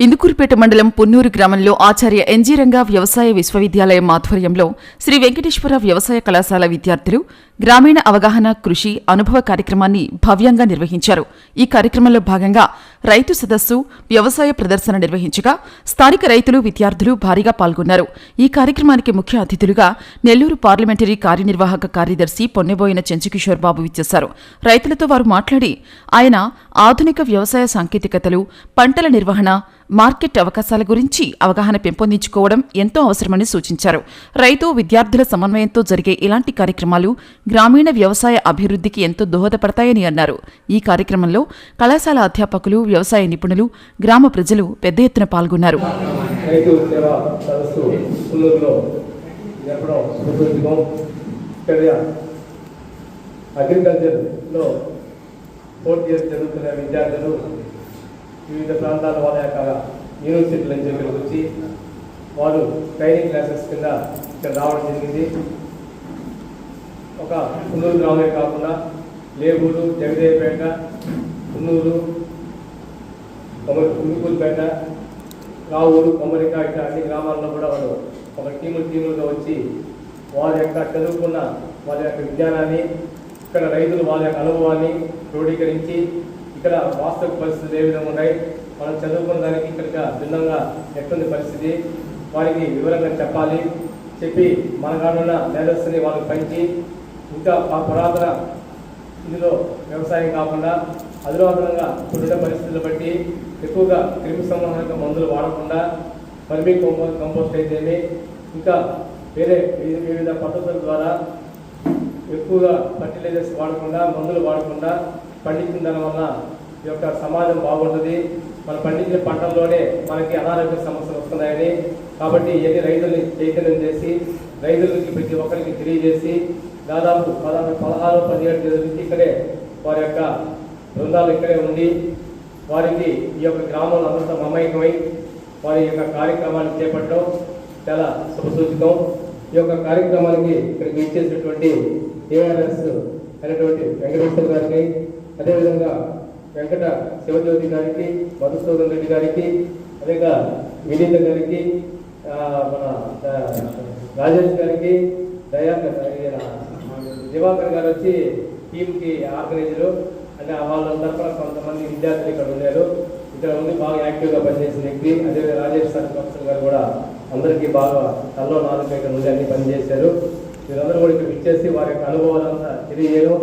ఇందుకూరుపేట మండలం పున్నూరు గ్రామంలో ఆచార్య ఎన్జీరంగా వ్యవసాయ విశ్వవిద్యాలయం ఆధ్వర్యంలో శ్రీ వెంకటేశ్వర వ్యవసాయ కళాశాల విద్యార్థులు గ్రామీణ అవగాహన కృషి అనుభవ కార్యక్రమాన్ని భవ్యంగా నిర్వహించారు. ఈ కార్యక్రమంలో భాగంగా రైతు సదస్సు వ్యవసాయ ప్రదర్శన నిర్వహించగా స్థానిక రైతులు విద్యార్థులు భారీగా పాల్గొన్నారు. ఈ కార్యక్రమానికి ముఖ్య అతిథులుగా నెల్లూరు పార్లమెంటరీ కార్యనిర్వాహక కార్యదర్శి పొన్నెబోయిన చెంచుకిషోర్ బాబు విచ్చేశారు. రైతులతో వారు మాట్లాడి ఆయన ఆధునిక వ్యవసాయ సాంకేతికతలు పంటల నిర్వహణ మార్కెట్ అవకాశాల గురించి అవగాహన పెంపొందించుకోవడం ఎంతో అవసరమని సూచించారు. రైతు విద్యార్థుల సమన్వయంతో జరిగే ఇలాంటి కార్యక్రమాలు గ్రామీణ వ్యవసాయ అభివృద్ధికి ఎంతో దోహదపడతాయని అన్నారు. ఈ కార్యక్రమంలో కళాశాల అధ్యాపకులు వ్యవసాయ నిపుణులు గ్రామ ప్రజలు పెద్ద ఎత్తున పాల్గొన్నారు. అగ్రికల్చర్లో ఫోర్త్ ఇయర్ చదువుతున్న విద్యార్థులు వివిధ ప్రాంతాల వాళ్ళ యొక్క యూనివర్సిటీల నుంచి ఇక్కడికి వచ్చి వారు ట్రైనింగ్ క్లాసెస్ కింద ఇక్కడ రావడం జరిగింది. ఒక కున్నూరు గ్రామమే కాకుండా లేబూరు జగదేవపేట కున్నూరు కొమ్మరి రావూరు కొమ్మరిక ఇట్లా అన్ని గ్రామాల్లో కూడా వాళ్ళు ఒక టీములు టీములుగా వచ్చి వారి యొక్క చదువుకున్న వాళ్ళ యొక్క విజ్ఞానాన్ని ఇక్కడ రైతులు వాళ్ళ యొక్క అనుభవాన్ని క్రోడీకరించి ఇక్కడ వాస్తవ పరిస్థితులు ఏ విధంగా ఉన్నాయి? మనం చదువుకున్న దానికి ఇక్కడ భిన్నంగా ఎట్లుంది పరిస్థితి? వారికి వివరంగా చెప్పాలి. చెప్పి మన కానున్న మేధస్సుని వాళ్ళకి పెంచి ఇంకా ఆ పురాతన ఇందులో వ్యవసాయం కాకుండా అధునాతనంగా ఇప్పుడున్న పరిస్థితులు బట్టి ఎక్కువగా క్రిమి సంహారక మందులు వాడకుండా వర్మీ కంపో కంపోస్ట్ అయితేనే ఇంకా వేరే వివిధ వివిధ పద్ధతుల ద్వారా ఎక్కువగా ఫర్టిలైజర్స్ వాడకుండా మందులు వాడకుండా పండించిన దాని వల్ల ఈ యొక్క సమాజం బాగుంటుంది. మనం పండించిన పంటల్లోనే మనకి అనారోగ్య సమస్యలు వస్తున్నాయని. కాబట్టి ఇవన్నీ రైతుల్ని చైతన్యం చేసి రైతులకి ప్రతి ఒక్కరికి తెలియజేసి దాదాపు పదహారు పదహారు పదిహేడు తేదీ నుంచి ఇక్కడే వారి యొక్క బృందాలు ఇక్కడే ఉండి వారికి ఈ యొక్క గ్రామంలో అందరితో మమైకమై వారి యొక్క కార్యక్రమాన్ని చేపట్టడం చాలా శుభసూచకం. ఈ యొక్క కార్యక్రమానికి ఇక్కడికి ఇచ్చేసినటువంటి ఏఆర్ఎస్ అయినటువంటి వెంకటేశ్వర గారికి అదేవిధంగా వెంకట శివజ్యోతి గారికి మధుసూదన్ రెడ్డి గారికి అదేగా వినీత గారికి మన రాజేష్ గారికి దయాకర్ దివాకర్ గారు వచ్చి టీంకి ఆర్గనైజరు. అంటే వాళ్ళ తరఫున కొంతమంది విద్యార్థులు ఇక్కడ ఉన్నారు. ఇక్కడ ఉంది బాగా యాక్టివ్గా పనిచేసిన వ్యక్తి అదేవిధంగా రాజేష్ సత్యభక్తులు గారు కూడా అందరికీ బాగా తల్లో నాలుగు ఇక్కడ ఉండి అన్ని పనిచేశారు. వీరందరూ కూడా ఇక్కడ ఇచ్చేసి వారి యొక్క అనుభవాలంతా తెలియజేయడం.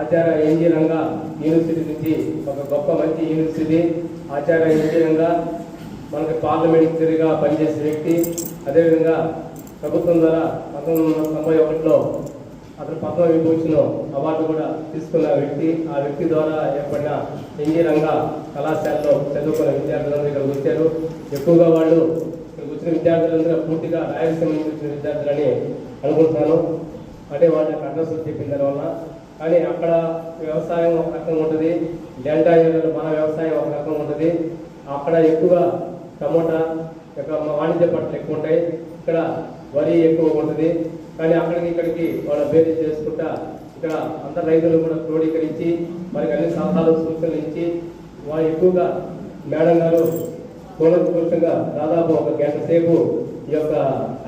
ఆచార్య ఎన్జీ రంగా యూనివర్సిటీ నుంచి ఒక గొప్ప మంచి యూనివర్సిటీ. ఆచార్య ఎన్జీ రంగా మనకి పార్లమెంటరీగా పనిచేసే వ్యక్తి. అదేవిధంగా ప్రభుత్వం ద్వారా పంతొమ్మిది వందల తొంభై ఒకటిలో అతను పద్మ విభూషణ్ అవార్డు కూడా తీసుకున్న వ్యక్తి. ఆ వ్యక్తి ద్వారా ఏర్పడిన ఎన్జీ రంగ కళాశాలలో చదువుకున్న విద్యార్థులందరూ ఇక్కడికి వచ్చారు. ఎక్కువగా వాళ్ళు ఇక్కడికి వచ్చిన విద్యార్థులందరూ పూర్తిగా రాయలసీమ నుంచి వచ్చిన విద్యార్థులని అనుకుంటున్నాను. అంటే వాళ్ళ అడ్రస్ చెప్పిన దానివల్ల కానీ అక్కడ వ్యవసాయం ఒక రకంగా ఉంటుంది. డెల్టా ఏరియాలో మన వ్యవసాయం ఒక రకంగా ఉంటుంది. అక్కడ ఎక్కువగా టమోటా యొక్క వాణిజ్య పంటలు ఎక్కువ ఉంటాయి. ఇక్కడ వరి ఎక్కువ ఉంటుంది. కానీ అక్కడికి ఇక్కడికి వాళ్ళ భేదం చేసుకుంటా ఇక్కడ అంత రైతులు కూడా క్రోడీకరించి వారికి అన్ని సలహాలు సూచనలు ఇచ్చి వారు ఎక్కువగా మేడం గారు కూలంకృతంగా దాదాపు ఒక గంట సేపు ఈ యొక్క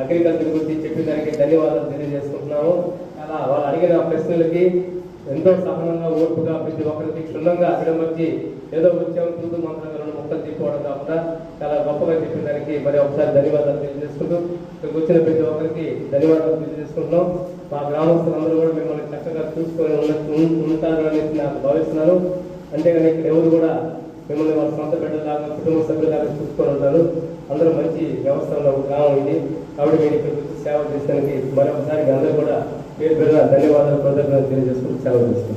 అగ్రికల్చర్ గురించి చెప్పిన దానికి ధన్యవాదాలు తెలియజేసుకుంటున్నాము. అలా వాళ్ళు అడిగిన ప్రశ్నలకి ఎంతో సహనంగా ఓర్పుగా ప్రతి ఒక్కరికి క్షుణ్ణంగా విడమర్చి ఏదో వచ్చాము తూతు మంత్రంగా రెండు మొక్కలు తీసుకోవడం కాకుండా చాలా గొప్పగా చెప్పిన దానికి మరి ఒకసారి ధన్యవాదాలు తెలియజేసుకుంటూ ఇక్కడికి వచ్చిన ప్రతి ఒక్కరికి ధన్యవాదాలు తెలియజేసుకుంటున్నాం. మా గ్రామస్తులందరూ కూడా మిమ్మల్ని చక్కగా చూసుకొని ఉంటారు అనేసి నాకు భావిస్తున్నాను. అంతేగాని ఇక్కడ ఎవరు కూడా మిమ్మల్ని వాళ్ళ సొంత బిడ్డలాగా కుటుంబ సభ్యులాగా చూసుకొని ఉంటారు. అందరూ మంచి వ్యవస్థ ఉన్న ఒక గ్రామం ఇది. కాబట్టి మీరు ఇక్కడికి సేవ చేసడానికి మరొకసారి అందరూ కూడా పేరు పేరున ధన్యవాదాలు కృతజ్ఞతలు తెలియజేసుకుని సెలవు చేస్తున్నాను